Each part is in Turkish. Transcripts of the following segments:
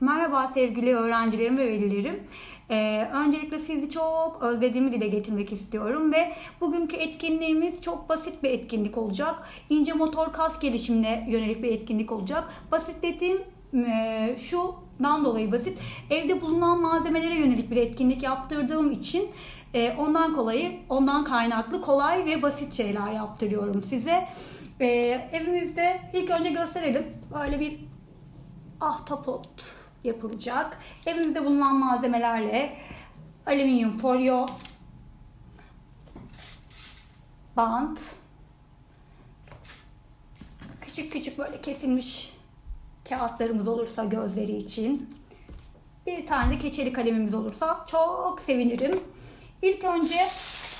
Merhaba sevgili öğrencilerim ve velilerim. Ee, öncelikle sizi çok özlediğimi dile getirmek istiyorum ve bugünkü etkinliğimiz çok basit bir etkinlik olacak. İnce motor kas gelişimine yönelik bir etkinlik olacak. Basit dediğim e, şundan dolayı basit. Evde bulunan malzemelere yönelik bir etkinlik yaptırdığım için e, ondan kolayı, ondan kaynaklı kolay ve basit şeyler yaptırıyorum size. E, evimizde ilk önce gösterelim. Böyle bir ahtapot yapılacak. Evimizde bulunan malzemelerle alüminyum folyo, bant, küçük küçük böyle kesilmiş kağıtlarımız olursa gözleri için, bir tane de keçeli kalemimiz olursa çok sevinirim. İlk önce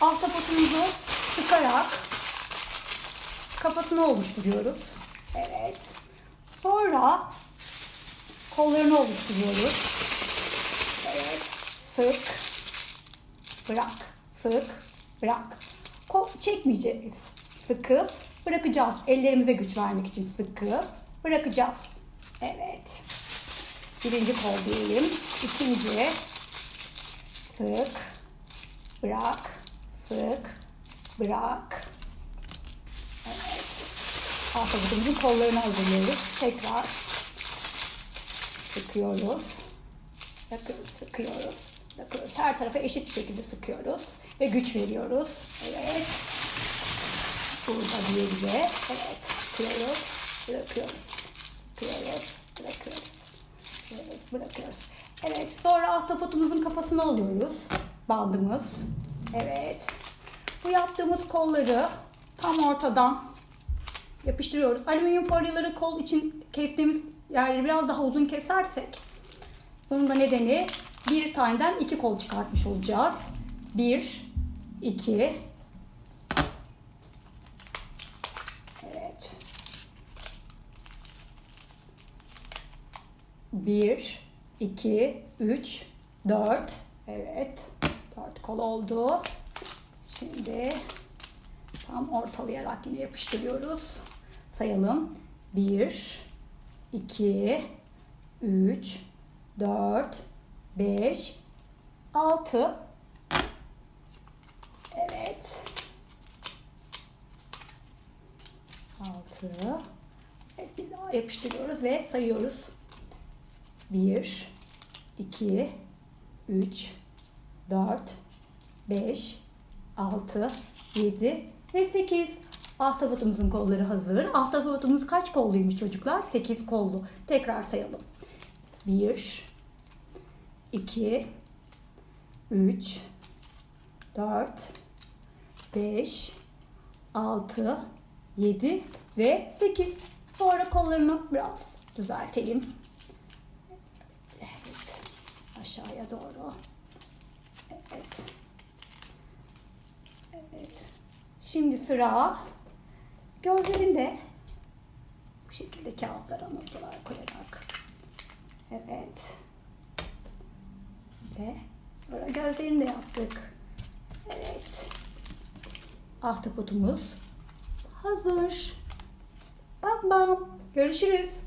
ahtapotumuzu sıkarak kafasını oluşturuyoruz. Evet. Sonra kollarını oluşturuyoruz. Evet. Sık. Bırak. Sık. Bırak. Kol çekmeyeceğiz. Sıkıp bırakacağız. Ellerimize güç vermek için sıkıp bırakacağız. Evet. Birinci kol diyelim. İkinci. Sık. Bırak. Sık. Bırak. Evet. Ahtapotumuzun kollarını hazırlıyoruz. Tekrar sıkıyoruz. Bakıyoruz, sıkıyoruz. Bakıyoruz. Her tarafa eşit bir şekilde sıkıyoruz. Ve güç veriyoruz. Evet. Burada diğeri de. Evet. Sıkıyoruz. Bırakıyoruz. Sıkıyoruz. Bırakıyoruz. Evet, bırakıyoruz. Evet. Sonra ahtapotumuzun kafasını alıyoruz. Bandımız. Evet. Bu yaptığımız kolları tam ortadan yapıştırıyoruz. Alüminyum folyoları kol için kestiğimiz yerleri biraz daha uzun kesersek bunun da nedeni bir taneden iki kol çıkartmış olacağız. Bir, iki. Evet. Bir, iki, üç, dört. Evet. Dört kol oldu. Şimdi tam ortalayarak yine yapıştırıyoruz. Sayalım. Bir, 2, 3, 4, 5, 6. Evet. 6. Evet, bir daha yapıştırıyoruz ve sayıyoruz. 1, 2, 3, 4, 5, 6, 7 ve 8. Ahtapotumuzun kolları hazır. Ahtapotumuz kaç kolluymuş çocuklar? 8 kollu. Tekrar sayalım. 1 2 3 4 5 6 7 ve 8. Sonra kollarını biraz düzeltelim. Evet. Aşağıya doğru. Evet. Evet. Şimdi sıra gözlerinde bu şekilde kağıtlara noktalar koyarak. Evet. Ve böyle gözlerini de yaptık. Evet. Ahtapotumuz hazır. Bam bam. Görüşürüz.